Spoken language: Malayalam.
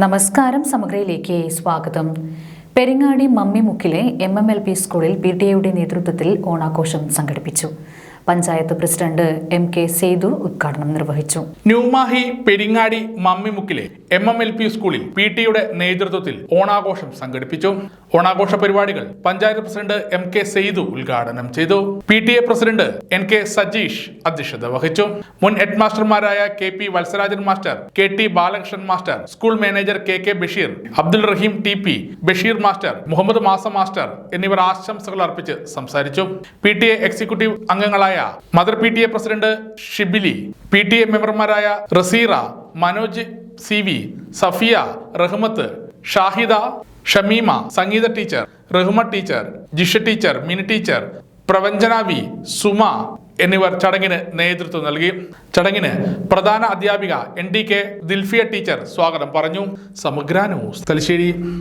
നമസ്കാരം സമഗ്രയിലേക്ക് സ്വാഗതം. പെരിങ്ങാടി മമ്മിമുക്കിലെ എം എം എൽ പി സ്കൂളിൽ പി ടി എയുടെ നേതൃത്വത്തിൽ ഓണാഘോഷം സംഘടിപ്പിച്ചു. Panchayat president M K Sethu ഉദ്ഘാടനം നിർവഹിച്ചു. ന്യൂമാഹി പെരിങ്ങാടി മമ്മിമുക്കിലെ എം എം എൽ പി സ്കൂളിൽ പി ടിയുടെ നേതൃത്വത്തിൽ ഓണാഘോഷം സംഘടിപ്പിച്ചു. ഓണാഘോഷ പരിപാടികൾ panchayat president M K Saithu ഉദ്ഘാടനം ചെയ്തു. P T A president N K Sajeesh അധ്യക്ഷത വഹിച്ചു. മുൻ head മാസ്റ്റർമാരായ K P Valsarajan master K T Balakrishnan master school manager K K Basheer Abdul Rahim T P Basheer master Muhammad മാസ മാസ്റ്റർ എന്നിവർ ആശംസകൾ അർപ്പിച്ച് സംസാരിച്ചു. പി ടി എ എക്സിക്യൂട്ടീവ് അംഗങ്ങളായ mother P T A president Shibili P T A മെമ്പർമാരായ Raseera Manoj C V Safiya Rahmath Shahida Shameema Sangeetha teacher Rahma teacher Jisha teacher Mini teacher പ്രവഞ്ചന V Suma എന്നിവർ ചടങ്ങിന് നേതൃത്വം നൽകി. ചടങ്ങിന് പ്രധാന അധ്യാപിക N D K Dilfiya teacher സ്വാഗതം പറഞ്ഞു. സമഗ്ര ന്യൂസ് തലശ്ശേരി.